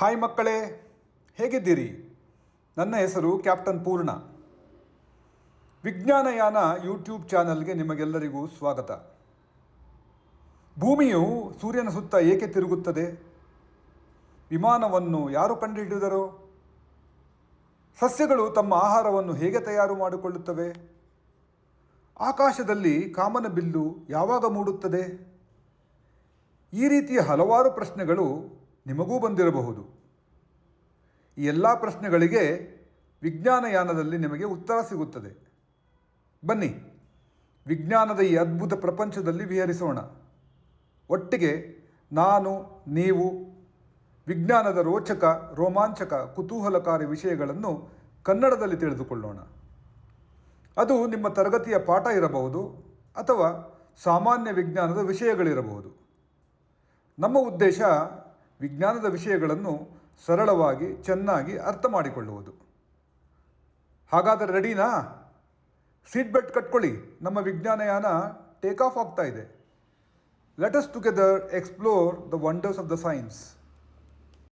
Hi ಮಕ್ಕಳೇ, ಹೇಗಿದ್ದೀರಿ? ನನ್ನ ಹೆಸರು ಕ್ಯಾಪ್ಟನ್ ಪೂರ್ಣ. ವಿಜ್ಞಾನಯಾನ ಯೂಟ್ಯೂಬ್ ಚಾನಲ್ಗೆ ನಿಮಗೆಲ್ಲರಿಗೂ ಸ್ವಾಗತ. ಭೂಮಿಯು ಸೂರ್ಯನ ಸುತ್ತ ಏಕೆ ತಿರುಗುತ್ತದೆ? ವಿಮಾನವನ್ನು ಯಾರು ಕಂಡುಹಿಡಿದರು? ಸಸ್ಯಗಳು ತಮ್ಮ ಆಹಾರವನ್ನು ಹೇಗೆ ತಯಾರು ಮಾಡಿಕೊಳ್ಳುತ್ತವೆ? ಆಕಾಶದಲ್ಲಿ ಕಾಮನಬಿಲ್ಲು ಯಾವಾಗ ಮೂಡುತ್ತದೆ? ಈ ರೀತಿಯ ಹಲವಾರು ಪ್ರಶ್ನೆಗಳು ನಿಮಗೂ ಬಂದಿರಬಹುದು. ಈ ಎಲ್ಲ ಪ್ರಶ್ನೆಗಳಿಗೆ ವಿಜ್ಞಾನಯಾನದಲ್ಲಿ ನಿಮಗೆ ಉತ್ತರ ಸಿಗುತ್ತದೆ. ಬನ್ನಿ, ವಿಜ್ಞಾನದ ಈ ಅದ್ಭುತ ಪ್ರಪಂಚದಲ್ಲಿ ವಿಹರಿಸೋಣ. ಒಟ್ಟಿಗೆ ನಾನು, ನೀವು, ವಿಜ್ಞಾನದ ರೋಚಕ, ರೋಮಾಂಚಕ, ಕುತೂಹಲಕಾರಿ ವಿಷಯಗಳನ್ನು ಕನ್ನಡದಲ್ಲಿ ತಿಳಿದುಕೊಳ್ಳೋಣ. ಅದು ನಿಮ್ಮ ತರಗತಿಯ ಪಾಠ ಇರಬಹುದು ಅಥವಾ ಸಾಮಾನ್ಯ ವಿಜ್ಞಾನದ ವಿಷಯಗಳಿರಬಹುದು. ನಮ್ಮ ಉದ್ದೇಶ ವಿಜ್ಞಾನದ ವಿಷಯಗಳನ್ನು ಸರಳವಾಗಿ, ಚೆನ್ನಾಗಿ ಅರ್ಥ ಮಾಡಿಕೊಳ್ಳುವುದು. ಹಾಗಾದರೆ ರೆಡಿನಾ? ಸೀಟ್ ಬೆಲ್ಟ್ ಕಟ್ಕೊಳ್ಳಿ. ನಮ್ಮ ವಿಜ್ಞಾನಯಾನ ಟೇಕ್ ಆಫ್ ಆಗ್ತಾ ಇದೆ. Let us together explore the wonders of the science